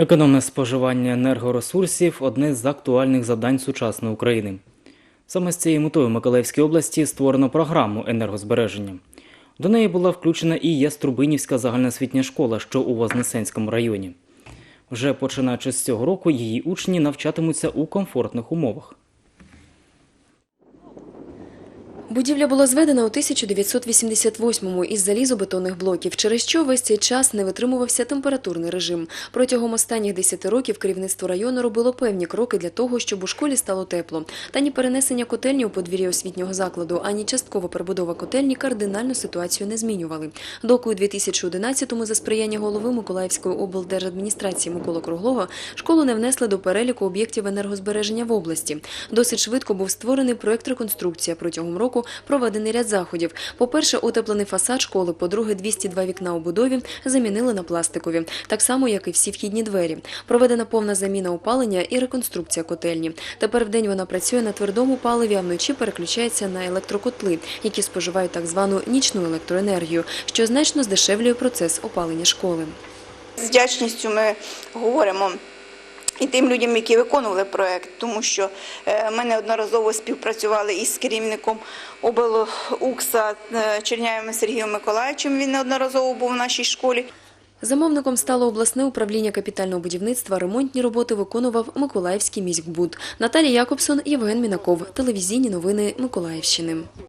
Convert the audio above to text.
Економне споживання енергоресурсів одне з актуальних завдань сучасної України. Саме з цією метою в Миколаївській області створено програму енергозбереження. До неї була включена і Яструбинівська загальноосвітня школа, що у Вознесенському районі. Вже починаючи з цього року, її учні навчатимуться у комфортних умовах. Будівля була зведена у 1988-му із залізобетонних блоків, через що весь цей час не витримувався температурний режим. Протягом останніх 10 років керівництво району робило певні кроки для того, щоб у школі стало тепло. Та ні перенесення котельні у подвір'ї освітнього закладу, ані часткова перебудова котельні кардинальну ситуацію не змінювали. Доки у 2011-му за сприяння голови Миколаївської облдержадміністрації Миколи Круглова школу не внесли до переліку об'єктів енергозбереження в області. Досить швидко був створений проект реконструкція. Протягом року проведений ряд заходів. По-перше, утеплений фасад школи, по-друге, 202 вікна у будові замінили на пластикові, так само, як і всі вхідні двері. Проведена повна заміна опалення і реконструкція котельні. Тепер вдень вона працює на твердому паливі, а вночі переключається на електрокотли, які споживають так звану нічну електроенергію, що значно здешевлює процес опалення школи. З вдячністю ми говоримо і тим людям, які виконували проект, тому що е, ми неодноразово співпрацювали із керівником облукса е, Черняєвим Сергієм Миколаївичем. Він неодноразово був в нашій школі. Замовником стало обласне управління капітального будівництва. Ремонтні роботи виконував Миколаївський міськбуд. Наталія Якобсон, Євген Мінаков. Телевізійні новини Миколаївщини.